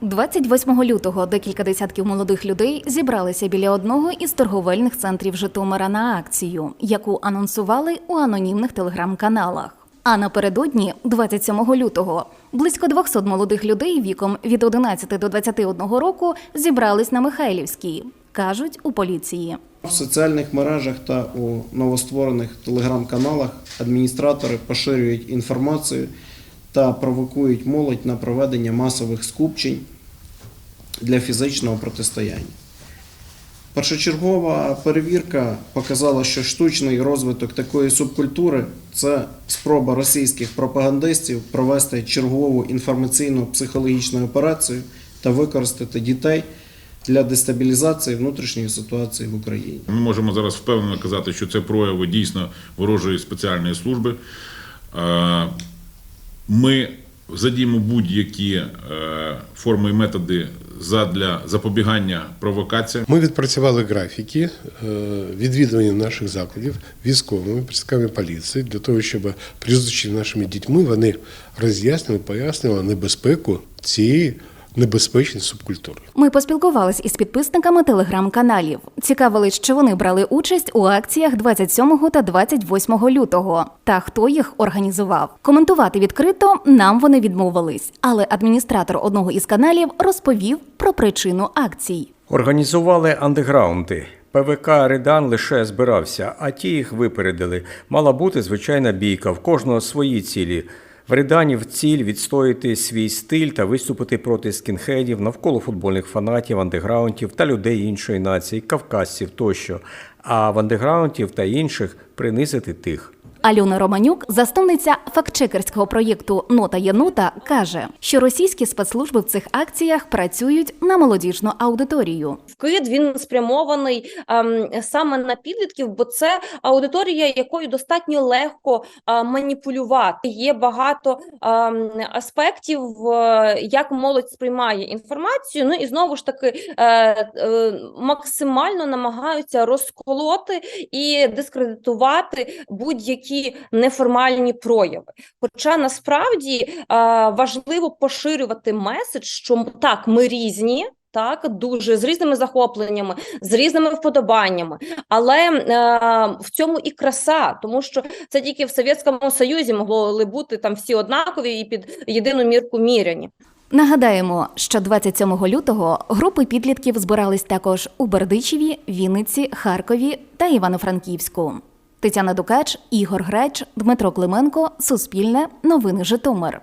28 лютого декілька десятків молодих людей зібралися біля одного із торговельних центрів Житомира на акцію, яку анонсували у анонімних телеграм-каналах. А напередодні, 27 лютого, близько 200 молодих людей віком від 11 до 21 року зібрались на Михайлівській, кажуть у поліції. В соціальних мережах та у новостворених телеграм-каналах адміністратори поширюють інформацію та провокують молодь на проведення масових скупчень для фізичного протистояння. Першочергова перевірка показала, що штучний розвиток такої субкультури це спроба російських пропагандистів провести чергову інформаційну психологічну операцію та використати дітей для дестабілізації внутрішньої ситуації в Україні. Ми можемо зараз впевнено казати, що це прояви дійсно ворожої спеціальної служби. Ми задіємо будь-які е, форми і методи задля запобігання провокаціям. Ми відпрацювали графіки е, відвідування наших закладів військовими представниками поліції для того, щоб при нашими дітьми вони роз'яснили, пояснили небезпеку цієї небезпечної субкультури. Ми поспілкувались із підписниками телеграм-каналів. Цікавились, чи вони брали участь у акціях 27 та 28 лютого, та хто їх організував. Коментувати відкрито нам вони відмовились, але адміністратор одного із каналів розповів про причину акцій. Організували андеграунди. ПВК Редан лише збирався, а ті їх випередили. Мала бути звичайна бійка, в кожного свої цілі. В Реданів ціль відстояти свій стиль та виступити проти скінхедів навколо футбольних фанатів, андеграундів та людей іншої нації, кавказців тощо. А в андеграундів та інших принизити тих. Альона Романюк, засновниця фактчекерського проєкту Нота є нота, каже, що російські спецслужби в цих акціях працюють на молодіжну аудиторію. вкид він спрямований ем, саме на підлітків, бо це аудиторія, якою достатньо легко е, маніпулювати. Є багато ем, аспектів, е, як молодь сприймає інформацію. Ну і знову ж таки е, е, максимально намагаються розколоти і дискредитувати будь-які неформальні прояви. Хоча насправді важливо поширювати меседж, що так, ми різні. Так, дуже з різними захопленнями, з різними вподобаннями, але е, в цьому і краса, тому що це тільки в Совєтському Союзі могли бути там всі однакові і під єдину мірку міряні. Нагадаємо, що 27 лютого групи підлітків збирались також у Бердичеві, Вінниці, Харкові та Івано-Франківську. Тетяна Дукач, Ігор Греч, Дмитро Клименко, Суспільне, Новини Житомир.